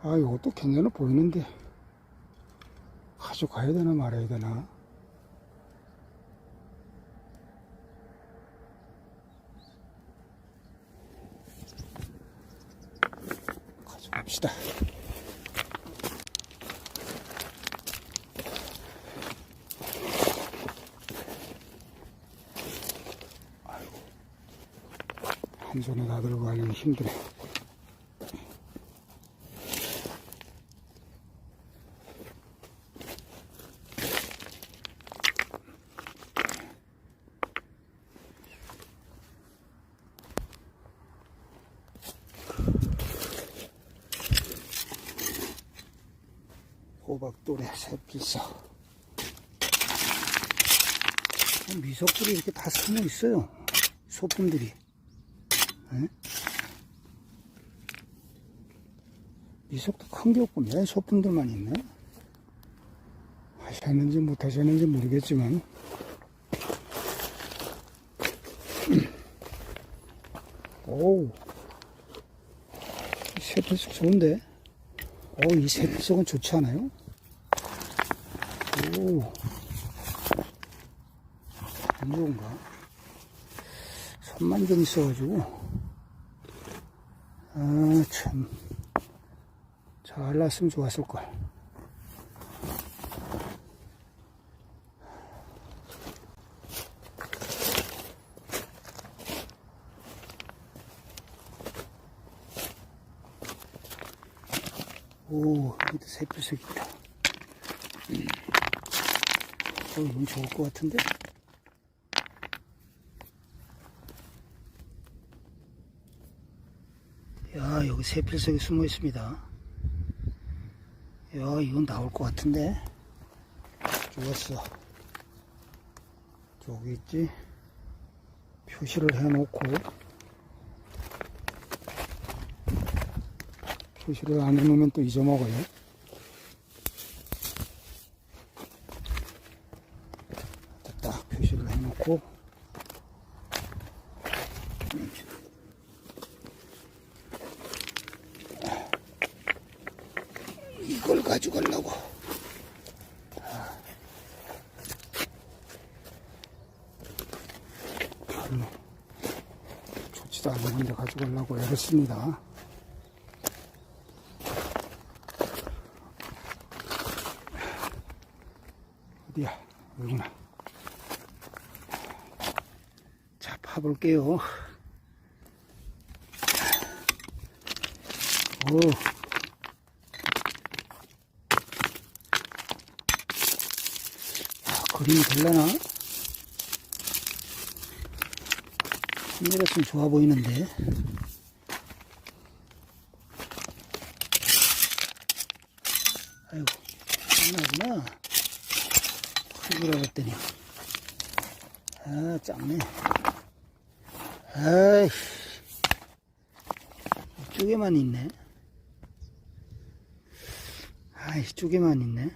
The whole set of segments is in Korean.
아, 이것도 괜찮아 보이는데. 가져가야 되나 말아야 되나? 가져갑시다. 한 손에 다 들고 가려면 힘드네. 호박돌에 새필사. 미석들이 이렇게 다 숨어 있어요. 소품들이. 예? 미석도 큰 게 없고 맨 소품들만 있네. 하셨는지 못하셨는지 모르겠지만. 오우. 이 새필석 좋은데? 오, 이 새필석은 좋지 않아요? 오. 안 좋은가? 손만 좀 있어가지고. 아, 참. 잘 났으면 좋았을걸. 오, 여기도 새필색 있다. 음. 어, 이건 좋을 것 같은데? 야, 여기 새필색이 숨어 있습니다. 야, 이건 나올 것 같은데? 좋았어. 저기 있지? 표시를 해놓고, 표시를 안 해놓으면 또 잊어먹어요. 됐다. 표시를 해 놓고, 이걸 가져가려고. 별로 좋지도 않은데 가져가려고 애를 씁니다. 어디야? 여기나. 자, 파볼게요. 오. 아, 그림이 될려나? 이랬으면 좋아 보이는데. 아이고, 장난하구나. 큰거라 했더니. 아, 작네. 아이씨. 이쪽에만 있네. 아이, 이쪽에만 있네.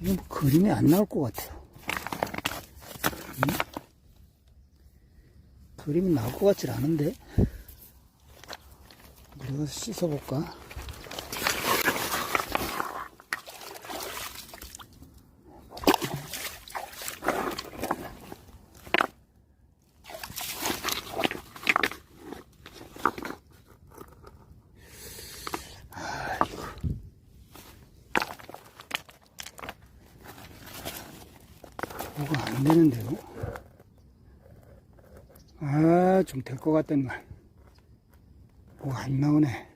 이거 뭐 그림이 안 나올 것 같아요. 음? 그림이 나올 것 같질 않은데. 가서 씻어볼까? 뭐가 안 되는데요? 아, 좀 될 것 같더니만. 뭐가 안 나오네.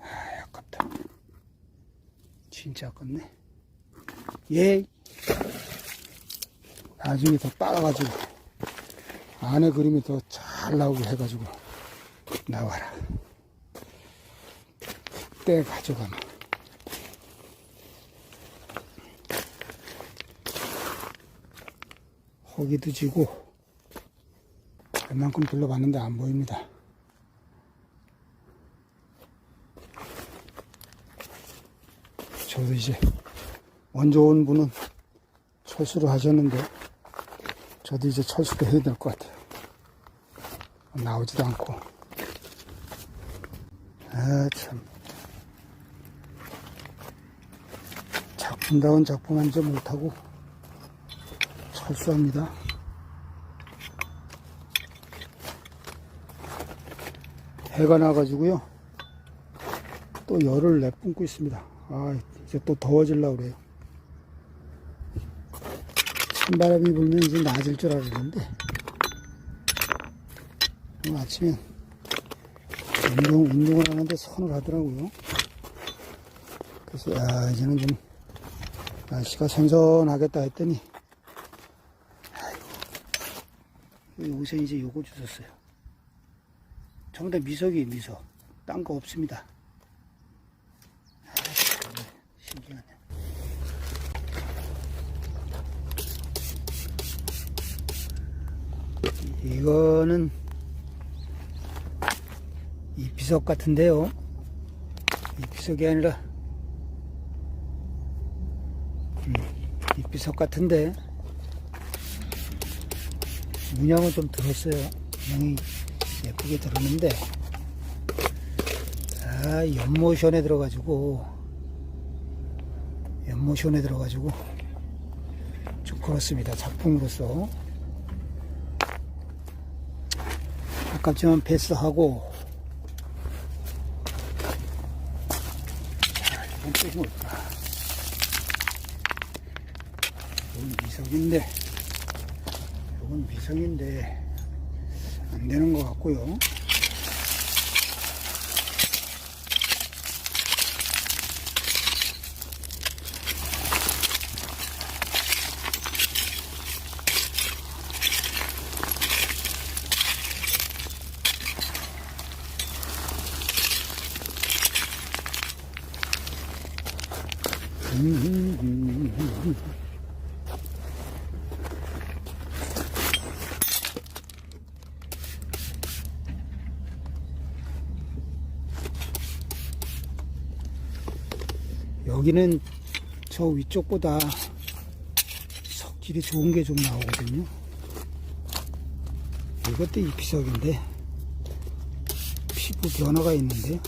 아, 아깝다. 진짜 아깝네. 예. 나중에 더 따라가지고, 안에 그림이 더 잘 나오게 해가지고, 나와라. 그때 가져가면. 허기도 지고 웬만큼 둘러봤는데 안 보입니다. 저도 이제 원 좋은 분은 철수를 하셨는데 저도 이제 철수도 해야 될 것 같아요. 나오지도 않고. 아, 참. 작품다운 작품 한점 못하고 철수합니다. 해가 나가지고요. 또 열을 내뿜고 있습니다. 아, 이제 또 더워질라 그래요. 찬바람이 불면 이제 나아질 줄 알았는데, 오늘 아침에 운동, 운동을 하는데 선을 하더라고요. 그래서, 야, 이제는 좀 날씨가 선선하겠다 했더니, 요새 이제 요거 주셨어요. 다 미석이 미석. 딴 거 없습니다. 아, 신기하네. 이거는 이 비석 같은데요. 이 비석이 아니라 음, 이 비석 같은데 문양은 좀 들었어요. 문양이 예쁘게 들었는데 아 연모션에 들어가지고 연모션에 들어가지고 좀 그렇습니다. 작품으로서 아깝지만 패스하고 자 이건 또 뭘까 이건 미석인데 이건 미석인데 안 되는 것 같고요. 여기는 저 위쪽보다 석질이 좋은 게 좀 나오거든요. 이것도 이피석인데 피부 변화가 있는데요.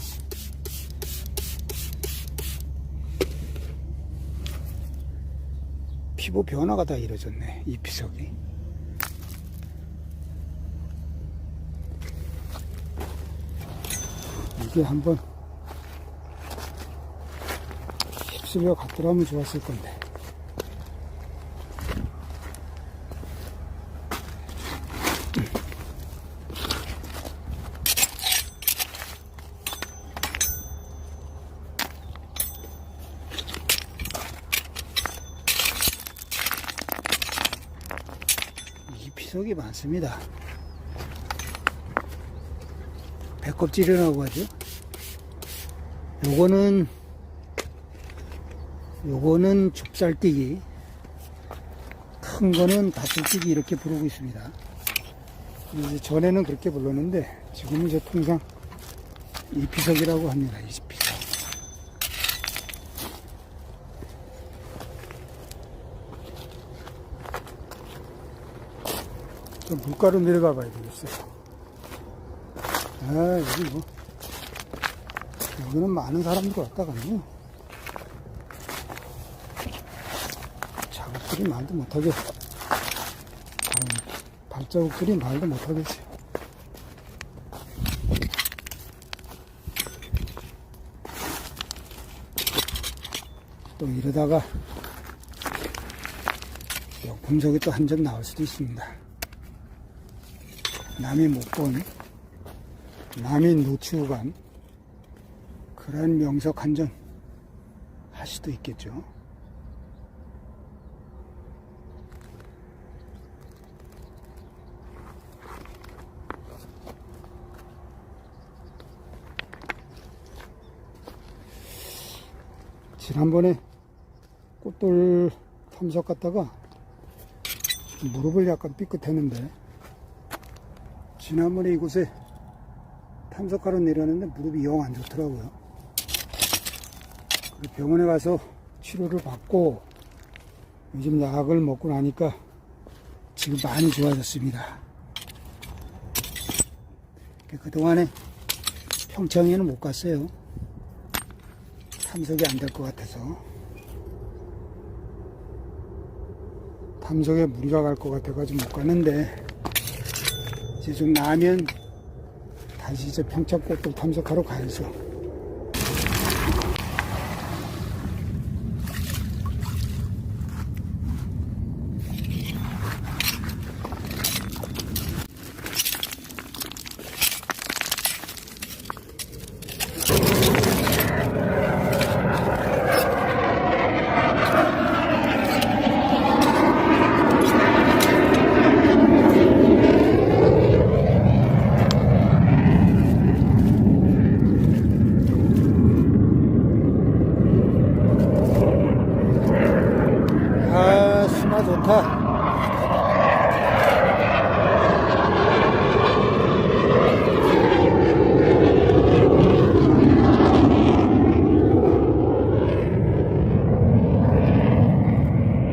피부 변화가 다 이루어졌네, 이피석이. 이게 한번 휩쓸려 갔더라면 좋았을 건데. 이 피석이 많습니다. 배껍질이라고 하죠. 요거는 요거는 좁쌀뛰기 큰 거는 다슬뛰기 이렇게 부르고 있습니다. 이제 전에는 그렇게 불렀는데 지금은 이제 통상 이피석이라고 합니다 이피석. 좀 물가로 내려가 봐야 되겠어요. 아 여기 뭐 여기는 많은 사람들 왔다 갔네요 자국들이 말도 못하게. 발- 발자국들이 말도 못하겠어요. 또 이러다가 용품석이 또 한 점 나올 수도 있습니다. 남이 못 본 남이 노출간 그런 명석 한 점 할 수도 있겠죠. 지난번에 꽃돌 탐석 갔다가 무릎을 약간 삐끗했는데 지난번에 이곳에 탐석하러 내렸는데 무릎이 영 안 좋더라고요. 병원에 가서 치료를 받고 요즘 약을 먹고 나니까 지금 많이 좋아졌습니다. 그동안에 평창에는 못 갔어요. 탐석이 안 될 것 같아서. 탐석에 무리가 갈 것 같아가지고 못 가는데, 이제 좀 나면 다시 이제 평창 꼭꼭 탐색하러 가야죠. 아, 수마 좋다.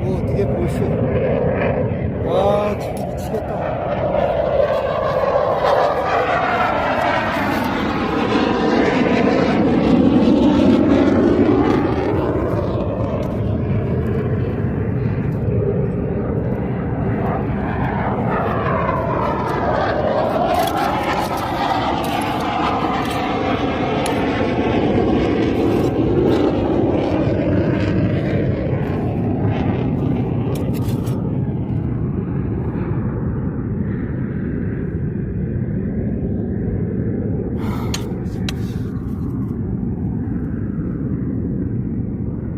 뭐 어떻게 볼수? 아, 진짜 미치겠다.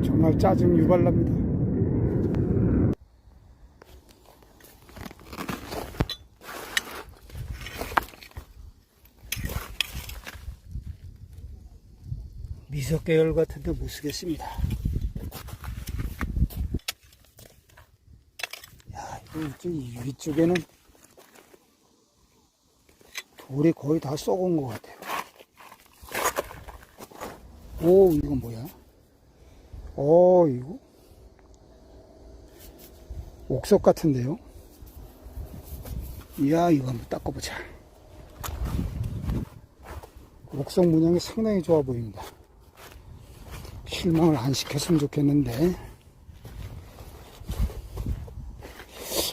정말 짜증 유발납니다. 미석 계열 같은데 못 쓰겠습니다. 야, 이거 위쪽에는 돌이 거의 다 썩은 것 같아요. 오, 이건 뭐야? 어, 이거 옥석 같은데요? 이야, 이거 한번 닦아보자. 옥석 문양이 상당히 좋아 보입니다. 실망을 안 시켰으면 좋겠는데.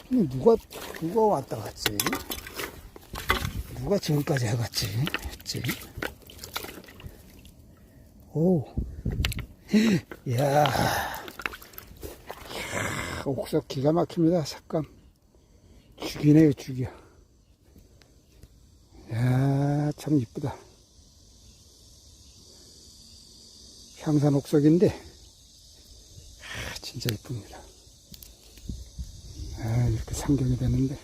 근데 누가, 누가 왔다 갔지? 누가 지금까지 해갔지? 했지? 오. 이야. 이야, 옥석 기가 막힙니다. 색감. 죽이네요, 죽여. 이야, 참 이쁘다. 향산 옥석인데, 아, 진짜 이쁩니다. 아, 이렇게 상경이 되는데,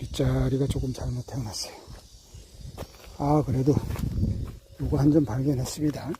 윗자리가 조금 잘못 태어났어요. 아, 그래도 요거 한 점 발견했습니다.